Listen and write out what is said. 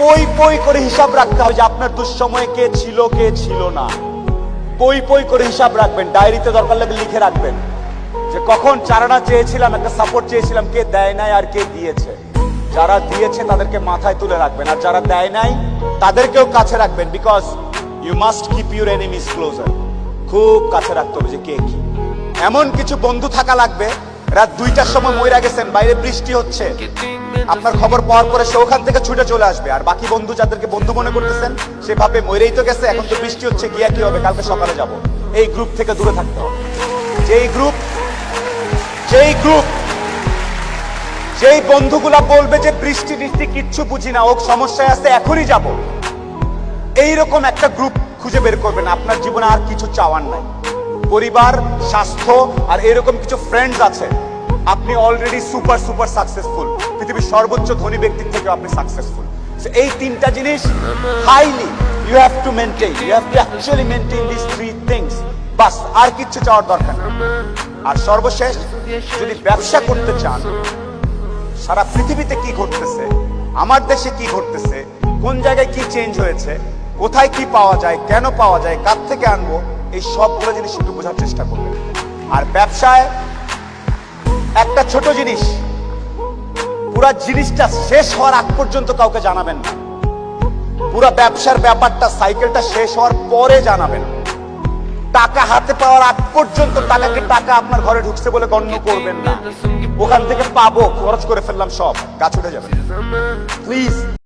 পই পই করে হিসাব রাখতে হবে যে আপনার দুঃসময়ে কে ছিল কে ছিল না। পই পই করে হিসাব রাখবেন, ডায়েরিতে দরকার লাগলে লিখে রাখবেন। যে কখন চারানা চেয়েছিলাম, একটা সাপোর্ট চেয়েছিলাম, কে দেয় নাই আর কে দিয়েছে। যারা দিয়েছে তাদেরকে মাথায় তুলে রাখবেন, আর যারা দেয় নাই, তাদেরকেও কাছে রাখবেন because you must keep your enemies closer খুব কাছে রাখতে হবে যে কে কি। এমন কিছু বন্ধু থাকা লাগবে রাত দুইটার সময় মইরা গেছেন, বাইরে বৃষ্টি হচ্ছে। আপনার খবর পাওয়ার পরে সে ওখান থেকে ছুটে চলে আসবে। আর বাকি বন্ধু যাদেরকে বন্ধু মনে করতেছেন, সে ভাবে মরেই তো গেছে, এখন তো বৃষ্টি হচ্ছে, গিয়া কি হবে? কালকে সকালে যাব। এই গ্রুপ থেকে দূরে থাকতে হবে। যেই গ্রুপ যেই গ্রুপ যেই বন্ধুগুলা বলবে যে বৃষ্টি বৃষ্টি কিচ্ছু বুঝি না ও সমস্যায় আছে, এখনই যাব। এইরকম একটা গ্রুপ খুঁজে বের করবেন, আপনার জীবনে আর কিছু চাওয়ার নাই। পরিবার, স্বাস্থ্য, আর এরকম কিছু ফ্রেন্ডস আছে। আপনি অলরেডি সুপার সুপার সাকসেসফুল পৃথিবীর সর্বোচ্চ ধনী ব্যক্তির থেকে আপনি সাকসেসফুল এই তিনটা জিনিস highly you have to maintain you have to actually maintain this three things বাস, আর কিচ্ছু চাওয়ার দরকার আর সর্বশেষ, যদি ব্যবসা করতে চান, সারা পৃথিবীতে কি ঘটতেছে, আমার দেশে কি ঘটতেছে, কোন জায়গায় কি চেঞ্জ হয়েছে, কোথায় কি পাওয়া যায়, কেন পাওয়া যায়, কার থেকে আনব, এই সবগুলো জিনিস একটু বোঝার চেষ্টা করবেন। আর ব্যবসায় একটা ছোট জিনিস। পুরা জিনিসটা শেষ হওয়ার আগ পর্যন্ত কাউকে জানাবেন না। পুরা ব্যবসার ব্যাপারটা, সাইকেলটা শেষ হওয়ার পরে জানাবেন। টাকা হাতে পাওয়ার আগ পর্যন্ত টাকাকে টাকা আপনার ঘরে ঢুকছে বলে গণ্য করবেন না। ওখান থেকে পাবো, খরচ করে ফেললাম সব, গাছ উঠে যাবে। প্লিজ